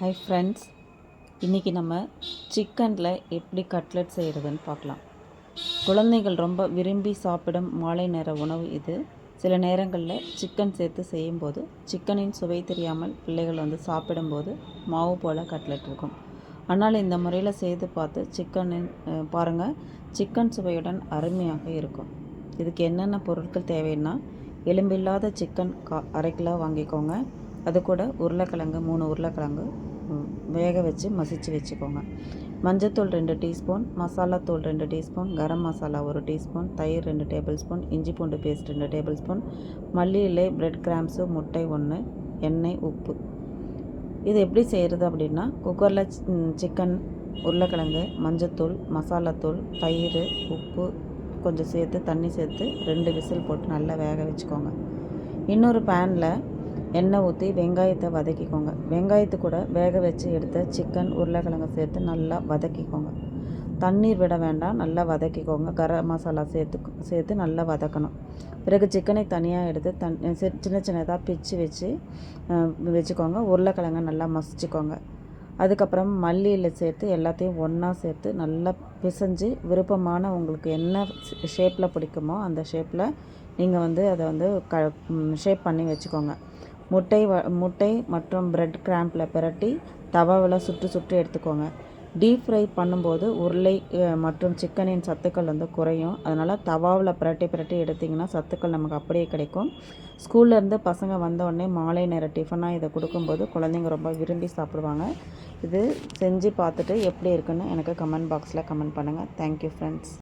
Hi friends இன்றைக்கி நம்ம சிக்கனில் எப்படி கட்லெட் செய்கிறதுன்னு பார்க்கலாம். குழந்தைகள் ரொம்ப விரும்பி சாப்பிடும் மாலை நேர உணவு இது. சில நேரங்களில் சிக்கன் சேர்த்து செய்யும்போது சிக்கனின் சுவை தெரியாமல் பிள்ளைகள் வந்து சாப்பிடும்போது மாவு போல் கட்லெட் இருக்கும். ஆனால் இந்த முறையில் செய்து பார்த்து சிக்கனின் பாருங்கள் சிக்கன் சுவையுடன் அருமையாக இருக்கும். இதுக்கு என்னென்ன பொருட்கள் தேவைன்னா எலும்பில்லாத சிக்கன் கா அரை கிலோ வாங்கிக்கோங்க. அது கூட உருளைக்கிழங்கு மூணு உருளைக்கிழங்கு வேக வச்சு மசிச்சு வச்சுக்கோங்க. மஞ்சத்தூள் ரெண்டு டீஸ்பூன் மசாலாத்தூள் ரெண்டு டீஸ்பூன் கரம் மசாலா ஒரு டீஸ்பூன் தயிர் ரெண்டு டேபிள் ஸ்பூன் இஞ்சி பூண்டு பேஸ்ட் ரெண்டு டேபிள் ஸ்பூன் மல்லியிலை பிரெட் கிராம்ஸு முட்டை ஒன்று எண்ணெய் உப்பு. இது எப்படி செய்கிறது அப்படின்னா குக்கரில் சிக்கன் உருளைக்கிழங்கு மஞ்சத்தூள் மசாலாத்தூள் தயிர் உப்பு கொஞ்சம் சேர்த்து தண்ணி சேர்த்து ரெண்டு விசில் போட்டு நல்லா வேக வச்சுக்கோங்க. இன்னொரு பேனில் எண்ணெய் ஊற்றி வெங்காயத்தை வதக்கிக்கோங்க. வெங்காயத்து கூட வேக வச்சு எடுத்த சிக்கன் உருளைக்கிழங்கு சேர்த்து நல்லா வதக்கிக்கோங்க. தண்ணீர் விட வேண்டாம் நல்லா வதக்கிக்கோங்க. கரம் மசாலா சேர்த்து சேர்த்து நல்லா வதக்கணும். பிறகு சிக்கனை தனியாக எடுத்து தன் சி- சின்ன சின்னதாக பிச்சு வச்சு வச்சுக்கோங்க. உருளைக்கிழங்க நல்லா மசிச்சுக்கோங்க. அதுக்கப்புறம் மல்லியில் சேர்த்து எல்லாத்தையும் ஒன்றா சேர்த்து நல்லா பிசைஞ்சு விருப்பமான உங்களுக்கு என்ன ஷேப்பில் பிடிக்குமோ அந்த ஷேப்பில் நீங்கள் வந்து அதை வந்து க ஷேப் பண்ணி வச்சுக்கோங்க. முட்டை வ முட்டை மற்றும் பிரெட் கிராம்பில் பிரட்டி தவாவில் சுட்டு சுட்டு எடுத்துக்கோங்க. டீப் ஃப்ரை பண்ணும்போது உருளை மற்றும் சிக்கனின் சத்துக்கள் வந்து குறையும். அதனால் தவாவில் பிரட்டி பிரட்டி எடுத்திங்கன்னா சத்துக்கள் நமக்கு அப்படியே கிடைக்கும். ஸ்கூல்லேருந்து பசங்க வந்தோடனே மாலை நேர டிஃபனாக இதை கொடுக்கும்போது குழந்தைங்க ரொம்ப விரும்பி சாப்பிடுவாங்க. இது செஞ்சு பார்த்துட்டு எப்படி இருக்குன்னு எனக்கு கமெண்ட் பாக்ஸில் கமெண்ட் பண்ணுங்கள் தேங்க்யூ ஃப்ரெண்ட்ஸ்